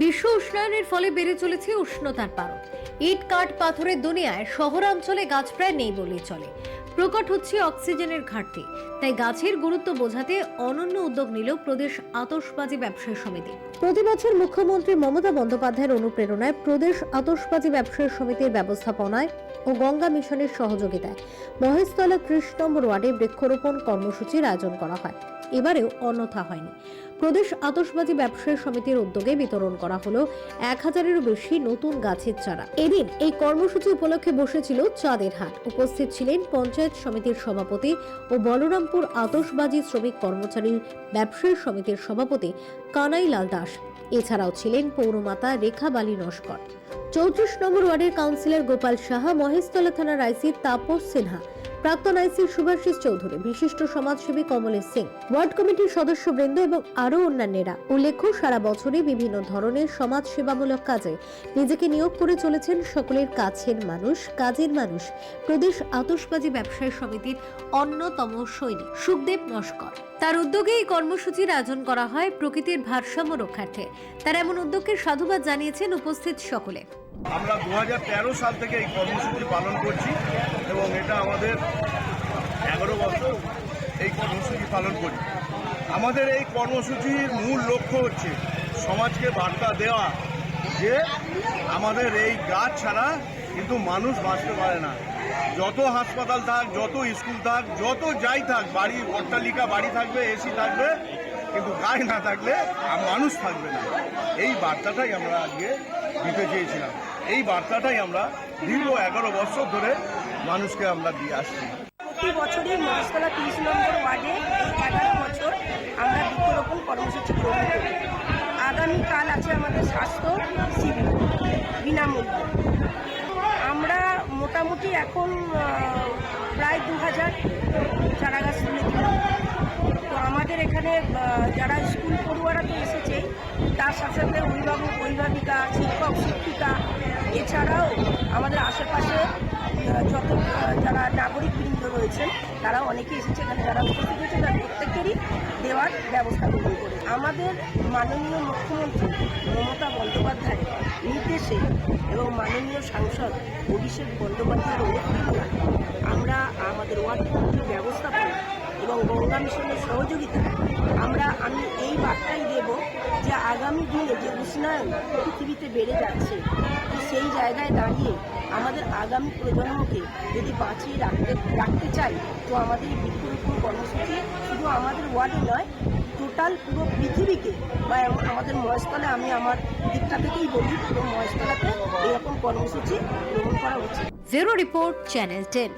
বিশ্ব উষ্ণায়নের ফলে বেড়ে চলেছে উষ্ণতার পারদ ইট, কাঠ, পাথরের দুনিয়ায় শহরাঞ্চলে গাছ প্রায় নেই বলেই চলে। প্রকট হচ্ছে অক্সিজেনের ঘাটতি। তাই গাছের গুরুত্ব বোঝাতে অনন্য উদ্যোগ নিল প্রদেশ আতশবাজি ব্যবসায়ী সমিতি। প্রতি বছর মুখ্যমন্ত্রী মমতা বন্দ্যোপাধ্যায়ের অনুপ্রেরণায় প্রদেশ আতশবাজি ব্যবসায়ী সমিতির ব্যবস্থাপনায় ও গঙ্গা মিশনের সহযোগিতায়। মহেশতলা ত্রিশ নম্বর ওয়ার্ডে বৃক্ষরোপণ কর্মসূচির আয়োজন করা হয়। এবারেও অন্যথা হয়নি। প্রদেশ আতশবাজি ব্যবসায়ী সমিতির উদ্যোগে বিতরণ করা হলো এক হাজারেরও বেশি নতুন গাছের চারা। এদিন এই কর্মসূচি উপলক্ষে বসেছিল চাঁদের হাট। উপস্থিত ছিলেন পঞ্চায়েত সমিতির সভাপতি ও বলরামপুর আতশবাজি শ্রমিক কর্মচারী ব্যবসায়ী সমিতির সভাপতি কানাই লাল দাস। এছাড়াও ছিলেন পৌরমাতা রেখা বালী নস্কর। চৌত্রিশ নম্বর ওয়ার্ডের কাউন্সিলর গোপাল সাহা, মহেশতলা থানার আইসি তাপস সিনহা। প্রাক্তন আইসি সুভাষিস চৌধুরী, বিশিষ্ট সমাজসেবী কমলেশ সিং, ওয়ার্ড কমিটির সদস্যবৃন্দ এবং আরও অন্যান্যরা। উল্লেখ্য, সারা বছরে বিভিন্ন ধরনের সমাজ সেবামূলক কাজে নিজেকে নিয়োগ করে চলেছেন সকলের কাছের মানুষ, কাজের মানুষ। প্রদেশ আতশবাজি ব্যবসায়ী সমিতির অন্যতম সৈনিক সুখদেব নস্কর তার উদ্যোগে এই কর্মসূচির আয়োজন করা হয় প্রকৃতির ভারসাম্য রক্ষার্থে। তার এমন উদ্যোগকে সাধুবাদ জানিয়েছেন উপস্থিত সকলে। আমরা দু হাজার তেরো সাল থেকে এই কর্মসূচি পালন করছি এবং এটা আমাদের এগারো বছর এই কর্মসূচি পালন করি আমাদের এই কর্মসূচির মূল লক্ষ্য হচ্ছে সমাজকে বার্তা দেওয়া যে আমাদের এই গাছ ছাড়া কিন্তু মানুষ বাঁচতে পারে না। যত হাসপাতাল থাক, যত স্কুল থাক, যত যাই থাক, বাড়ি, অট্টালিকা, বাড়ি থাকবে, এসি থাকবে কিন্তু গাছ না থাকলে মানুষ থাকবে না। এই বার্তাটাই আমরা আজকে দিতে চেয়েছিলাম। এই বার্তাটাই আমরা দীর্ঘ এগারো বছর ধরে মানুষকে আমরা দিয়ে আসছি। প্রতি বছরই মহেশতলা তিরিশ নম্বর ওয়ার্ডে এগারো বছর আমরা বৃক্ষরোপণ কর্মসূচি গ্রহণ করি। আগামীকাল আছে আমাদের স্বাস্থ্য শিবির, বিনামূল্যে। আমরা মোটামুটি এখন প্রায় দু হাজার চারাগাছ তুলে আমাদের এখানে যারা স্কুল পড়ুয়ারা তো এসেছে, তার সাথে সাথে অভিভাবক, অভিভাবিকা, শিক্ষক, শিক্ষিকা, এছাড়াও আমাদের আশেপাশে যত যারা নাগরিক বৃন্দ রয়েছেন, তারা অনেকে এসেছে, এখানে যারা উপস্থিত হয়েছে, তার প্রত্যেকেরই দেওয়ার ব্যবস্থা গ্রহণ করে। আমাদের মাননীয় মুখ্যমন্ত্রী মমতা বন্দ্যোপাধ্যায় নির্দেশে এবং মাননীয় সাংসদ অভিষেক বন্দ্যোপাধ্যায়ের অনুপ্রেরণায় আমরা আমাদের ওয়ার্ড কমিটির ব্যবস্থাপনা এবং গঙ্গা মিশনের সহযোগিতায় আমরা, আমি এই বার্তাই দেব যে আগামী দিনে যে উষ্ণায়ন পৃথিবীতে বেড়ে যাচ্ছে সেই জায়গায় দাঁড়িয়ে আমাদের আগামী প্রজন্মকে যদি বাঁচিয়ে রাখতে রাখতে চাই, তো আমাদের এই বৃক্ষরোপণ কর্মসূচি শুধু আমাদের ওয়ার্ডে নয়, টোটাল পুরো পৃথিবীকে বা আমাদের মহেশতলা আমি আমার দিকটা থেকেই বলি, পুরো মহেশতলাতে এরকম কর্মসূচি গ্রহণ করা উচিত। Bureau report channel ten.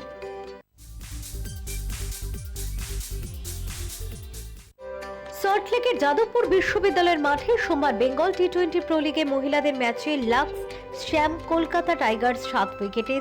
সল্টলেকের যাদবপুর বিশ্ববিদ্যালয়ের মাঠে সোমবার বেঙ্গল টি টোয়েন্টি প্রো লিগে মহিলাদের ম্যাচে লাক্স শ্যাম কলকাতা টাইগার্স সাত উইকেটে